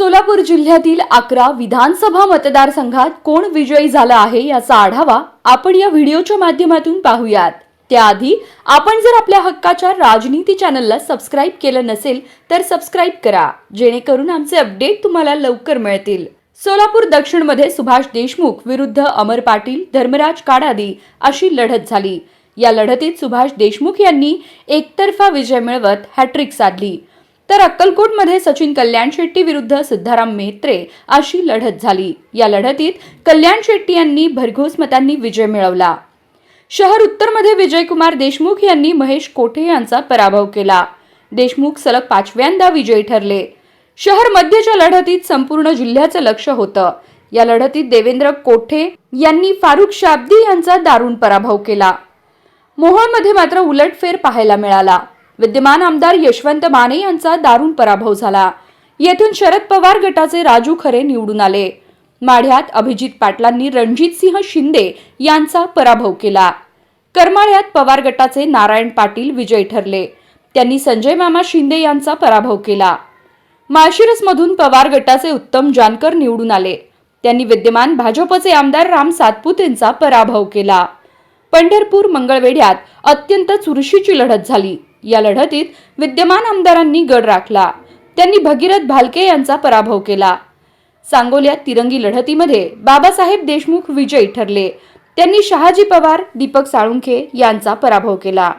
सोलापूर जिल्ह्यातील अकरा विधानसभा मतदारसंघात कोण विजयी झाला आहे याचा आढावा आपण या व्हिडिओच्या माध्यमातून पाहूयात. त्याआधी आपण जर आपल्या हक्काच्या राजनीती चॅनलला सबस्क्राईब केलं नसेल तर सबस्क्राईब करा जेणेकरून आमचे अपडेट तुम्हाला लवकर मिळतील. सोलापूर दक्षिणमध्ये सुभाष देशमुख विरुद्ध अमर पाटील धर्मराज काडादी अशी लढत झाली. या लढतीत सुभाष देशमुख यांनी एकतर्फा विजय मिळवत हॅट्रिक साधली. तर अक्कलकोटमध्ये सचिन कल्याण शेट्टी विरुद्ध सिद्धाराम मेहत्रे अशी लढत झाली. या लढतीत कल्याण शेट्टी यांनी भरघोस मतांनी विजय मिळवला. शहर उत्तरमध्ये विजयकुमार देशमुख यांनी महेश कोठे यांचा पराभव केला. देशमुख सलग पाचव्यांदा विजयी ठरले. शहर मध्यच्या लढतीत संपूर्ण जिल्ह्याचं लक्ष होतं. या लढतीत देवेंद्र कोठे यांनी फारुख शाब्दी यांचा दारुण पराभव केला. मोहोळमध्ये मात्र उलटफेर पाहायला मिळाला. विद्यमान आमदार यशवंत माने यांचा दारुण पराभव झाला. येथून शरद पवार गटाचे राजू खरे निवडून आले. माढ्यात अभिजित पाटलांनी रणजितसिंह शिंदे यांचा पराभव केला. करमाळ्यात पवार गटाचे नारायण पाटील विजयी ठरले. त्यांनी संजय मामा शिंदे यांचा पराभव केला. माळशिरसमधून पवार गटाचे उत्तम जानकर निवडून आले. त्यांनी विद्यमान भाजपचे आमदार राम सातपुतेंचा पराभव केला. पंढरपूर मंगळवेढ्यात अत्यंत चुरशीची लढत झाली. या लढतीत विद्यमान आमदारांनी गड राखला. त्यांनी भगीरथ भालके यांचा पराभव केला. सांगोल्यात तिरंगी लढतीमध्ये बाबासाहेब देशमुख विजयी ठरले. त्यांनी शहाजी पवार दीपक साळुंखे यांचा पराभव केला.